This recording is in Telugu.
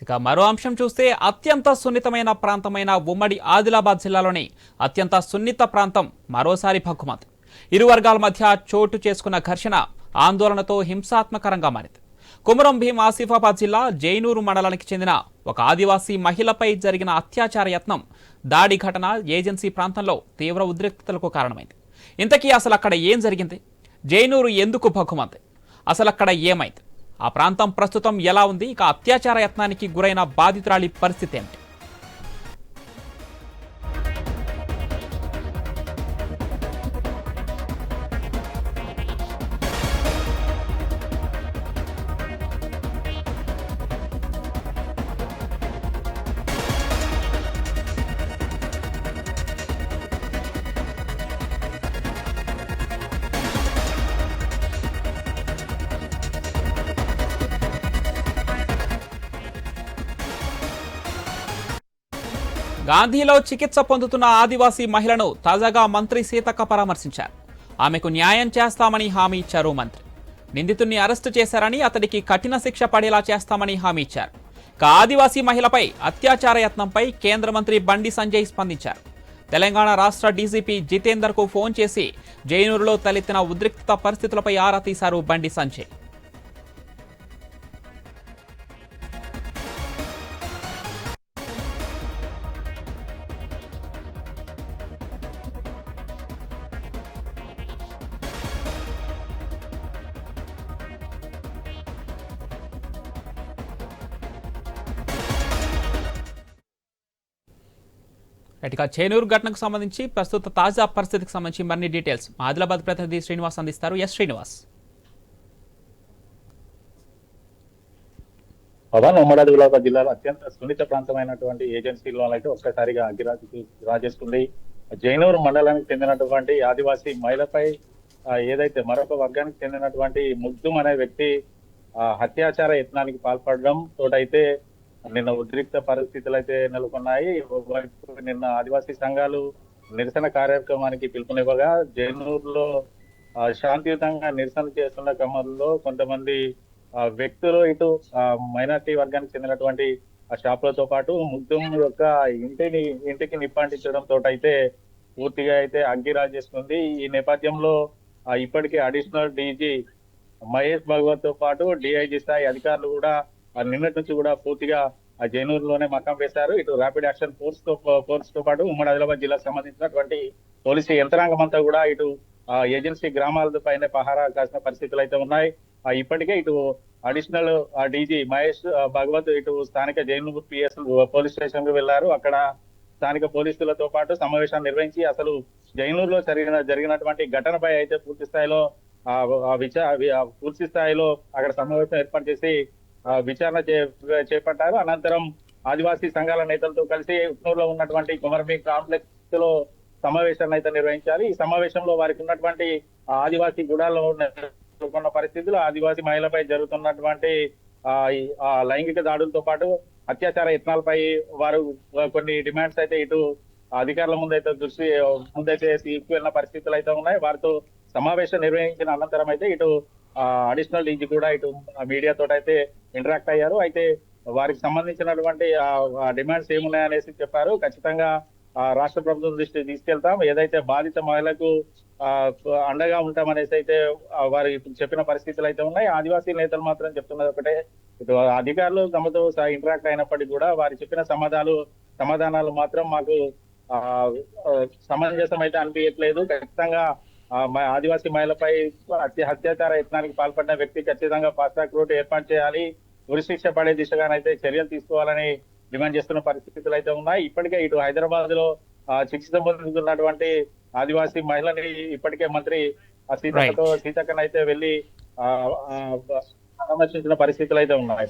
ఇక మరో అంశం చూస్తే అత్యంత సున్నితమైన ప్రాంతమైన ఉమ్మడి ఆదిలాబాద్ జిల్లాలోని అత్యంత సున్నిత ప్రాంతం మరోసారి భగ్గుమంది ఇరు వర్గాల మధ్య చోటు చేసుకున్న ఘర్షణ ఆందోళనతో హింసాత్మకరంగా మారింది. కుమరం భీం ఆసిఫాబాద్ జిల్లా జైనూరు మండలానికి చెందిన ఒక ఆదివాసీ మహిళపై జరిగిన అత్యాచార యత్నం దాడి ఘటన ఏజెన్సీ ప్రాంతంలో తీవ్ర ఉద్రిక్తతలకు కారణమైంది. ఇంతకీ అసలు అక్కడ ఏం జరిగింది? జైనూరు ఎందుకు భగ్గుమంది అసలు అక్కడ ఏమైంది? ఆ ప్రాంతం ప్రస్తుతం ఎలా ఉంది? ఇక అత్యాచార యత్నానికి గురైన బాధితురాలి పరిస్థితి ఏంటి? గాంధీలో చికిత్స పొందుతున్న ఆదివాసీ మహిళను తాజాగా మంత్రి సీతక్క పరామర్శించారు. ఆమెకు న్యాయం చేస్తామని హామీ ఇచ్చారు మంత్రి. నిందితుడిని అరెస్టు చేశారని అతడికి కఠిన శిక్ష పడేలా చేస్తామని హామీ ఇచ్చారు. ఇక ఆదివాసీ మహిళపై అత్యాచార యత్నంపై కేంద్ర మంత్రి బండి సంజయ్ స్పందించారు. తెలంగాణ రాష్ట్ర డీజీపీ జితేందర్కు ఫోన్ చేసి జైనూరులో తలెత్తిన ఉద్రిక్త పరిస్థితులపై ఆరా తీశారు బండి సంజయ్. ఇక చేనూరు ఘటనకు సంబంధించి ప్రస్తుత తాజా పరిస్థితికి సంబంధించి మరిన్ని డీటెయిల్స్ ఆదిలాబాద్ ప్రతినిధి శ్రీనివాస్ అందిస్తారు. ఎస్ శ్రీనివాస్. పవన్ ఉమ్మడి ఆదిలాబాద్ జిల్లాలో అత్యంత సున్నిత ప్రాంతమైనటువంటి ఏజెన్సీలో అయితే ఒక్కసారిగా అగ్గిరాజు రాజేస్తుంది జైనూరు మండలానికి చెందినటువంటి ఆదివాసీ మహిళపై ఏదైతే మరొక వర్గానికి చెందినటువంటి ముగ్ధుం అనే వ్యక్తి ఆ, హత్యాచార యత్నానికి పాల్పడడం తోటైతే నిన్న ఉద్రిక్త పరిస్థితులు అయితే నెలకొన్నాయి నిన్న ఆదివాసీ సంఘాలు నిరసన కార్యక్రమానికి పిలుపునివ్వగా జైనూరులో శాంతియుతంగా నిరసన చేస్తున్న క్రమంలో కొంతమంది ఆ, వ్యక్తులు ఇటు మైనార్టీ వర్గానికి చెందినటువంటి ఆ షాపులతో పాటు ముగ్ధం యొక్క ఇంటిని ఇంటికి నిప్పాంటించడం అయితే పూర్తిగా అయితే అగ్గి రాజేస్తుంది ఈ నేపథ్యంలో ఇప్పటికే అడిషనల్ డీజీ మహేష్ భగవత్తో పాటు డిఐజీ స్థాయి అధికారులు కూడా మరి నిన్నటి నుంచి కూడా పూర్తిగా ఆ జైనూరులోనే మకం వేశారు. ఇటు ర్యాపిడ్ యాక్షన్ ఫోర్స్తో ఫోర్స్తో పాటు ఉమ్మడి ఆదిలాబాద్ జిల్లాకు సంబంధించినటువంటి పోలీసు యంత్రాంగం అంతా కూడా ఇటు ఆ, ఏజెన్సీ గ్రామాల పైన పహారా కాసిన పరిస్థితులు అయితే ఉన్నాయి. ఆ, ఇప్పటికే ఇటు అడిషనల్ డీజీ మహేష్ భగవత్ ఇటు స్థానిక జైనూరు పిఎస్ పోలీస్ స్టేషన్కు వెళ్ళారు అక్కడ స్థానిక పోలీసులతో పాటు సమావేశాన్ని నిర్వహించి అసలు జైనూరులో జరిగిన జరిగినటువంటి ఘటనపై అయితే పూర్తి స్థాయిలో ఆ, పూర్తి స్థాయిలో అక్కడ సమావేశం ఏర్పాటు చేసి విచారణ చే- చేపట్టారు. అనంతరం ఆదివాసీ సంఘాల నేతలతో కలిసి ఉట్నూరులో ఉన్నటువంటి కుమరమి కాంప్లెక్స్లో సమావేశాన్ని అయితే నిర్వహించారు ఈ సమావేశంలో వారికి ఉన్నటువంటి ఆదివాసీ గుడాల్లో ఉన్న పరిస్థితులు ఆదివాసీ మహిళపై జరుగుతున్నటువంటి ఆ ఆ లైంగిక దాడులతో పాటు అత్యాచార యత్నాలపై వారు కొన్ని డిమాండ్స్ అయితే ఇటు అధికారుల ముందైతే దృష్టి ముందైతే తీసుకువెళ్ళిన పరిస్థితులు అయితే ఉన్నాయి. వారితో సమావేశం నిర్వహించిన అనంతరం అయితే ఇటు అడిషనల్ డీజీ కూడా ఇటు మీడియా అయితే ఇంటరాక్ట్ అయ్యారు. అయితే వారికి సంబంధించినటువంటి ఆ డిమాండ్స్ ఏమున్నాయనేసి చెప్పారు. ఖచ్చితంగా ఆ, రాష్ట్ర ప్రభుత్వం దృష్టి తీసుకెళ్తాం. ఏదైతే బాధిత మహిళకు ఆ, అండగా ఉంటామనేసి అయితే వారు ఇప్పుడు చెప్పిన పరిస్థితులు అయితే ఉన్నాయి. ఆదివాసీ నేతలు మాత్రం చెప్తున్నది ఒకటే. ఇటు అధికారులు తమతో ఇంటరాక్ట్ అయినప్పటికీ కూడా వారు చెప్పిన సమాధానాలు సమాధానాలు మాత్రం మాకు ఆ, సమంజసం అయితే అనిపించట్లేదు ఖచ్చితంగా ఆదివాసీ మహిళపై హత్య హత్యాచార యత్నానికి పాల్పడిన వ్యక్తి ఖచ్చితంగా ఫాస్ట్ ట్రాక్ రోడ్ ఏర్పాటు చేయాలి. ఉరిశిక్ష పడే దిశగానైతే చర్యలు తీసుకోవాలని డిమాండ్ చేస్తున్న పరిస్థితులు అయితే ఉన్నాయి. ఇప్పటికే ఇటు హైదరాబాద్లో చికిత్స పొందుతున్నటువంటి ఆదివాసీ మహిళని ఇప్పటికే మంత్రి సీతక్కతో సీతక్కనైతే వెళ్ళి పరామర్శించిన పరిస్థితులు అయితే ఉన్నాయి.